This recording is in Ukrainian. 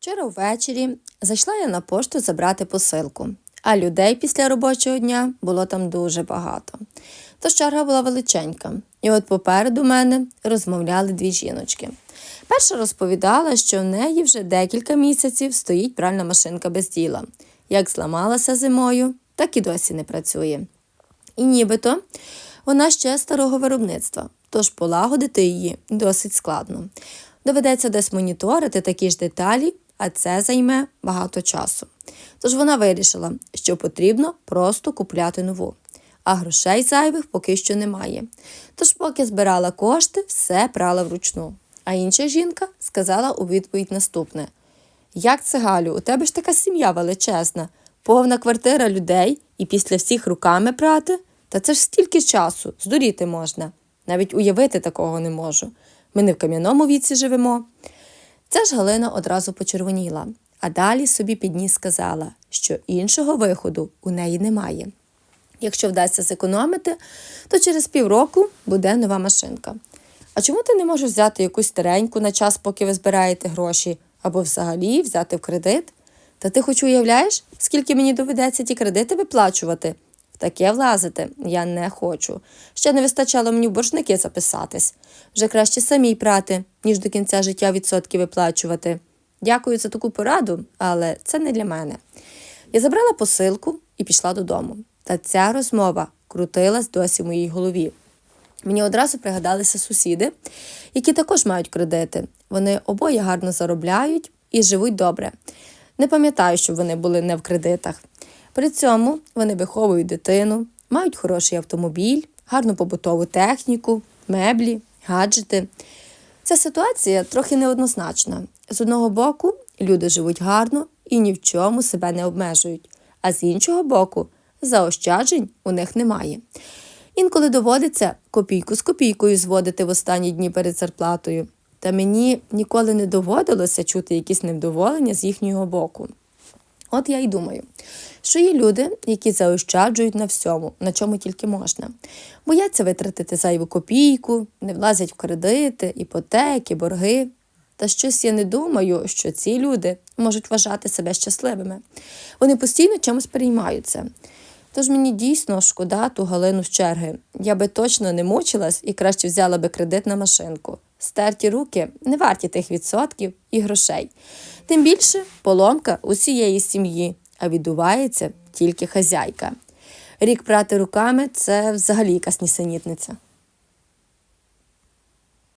Вчора ввечері зайшла я на пошту забрати посилку, а людей після робочого дня було там дуже багато. Тож черга була величенька, і от попереду мене розмовляли дві жіночки. Перша розповідала, що в неї вже декілька місяців стоїть пральна машинка без діла. Як зламалася зимою, так і досі не працює. І нібито вона ще старого виробництва, тож полагодити її досить складно. Доведеться десь моніторити такі ж деталі, а це займе багато часу. Тож вона вирішила, що потрібно просто купляти нову. А грошей зайвих поки що немає. Тож, поки збирала кошти, все прала вручну. А інша жінка сказала у відповідь наступне: Як це, Галю, у тебе ж така сім'я величезна, повна квартира людей і після всіх руками прати? Та це ж стільки часу, здуріти можна. Навіть уявити такого не можу. Ми не в кам'яному віці живемо. Ця ж Галина одразу почервоніла, а далі собі під ніс сказала, що іншого виходу у неї немає. Якщо вдасться зекономити, то через півроку буде нова машинка. А чому ти не можеш взяти якусь стареньку на час, поки ви збираєте гроші, або взагалі взяти в кредит? Та ти хоч уявляєш, скільки мені доведеться ті кредити виплачувати? Таке влазити я не хочу. Ще не вистачало мені в боржники записатись. Вже краще самій прати, ніж до кінця життя відсотки виплачувати. Дякую за таку пораду, але це не для мене. Я забрала посилку і пішла додому. Та ця розмова крутилась досі в моїй голові. Мені одразу пригадалися сусіди, які також мають кредити. Вони обоє гарно заробляють і живуть добре. Не пам'ятаю, щоб вони були не в кредитах. При цьому вони виховують дитину, мають хороший автомобіль, гарну побутову техніку, меблі, гаджети. Ця ситуація трохи неоднозначна. З одного боку, люди живуть гарно і ні в чому себе не обмежують, а з іншого боку, заощаджень у них немає. Інколи доводиться копійку з копійкою зводити в останні дні перед зарплатою. Та мені ніколи не доводилося чути якісь невдоволення з їхнього боку. От я й думаю, що є люди, які заощаджують на всьому, на чому тільки можна, бояться витратити зайву копійку, не влазять в кредити, іпотеки, борги. Та щось я не думаю, що ці люди можуть вважати себе щасливими. Вони постійно чимось переймаються. Тож мені дійсно шкода ту Галину з черги. Я би точно не мучилась і краще взяла би кредит на машинку. Стерті руки не варті тих відсотків і грошей. Тим більше поломка усієї сім'ї, а відувається тільки хазяйка. Рік прати руками це взагалі якась нісенітниця.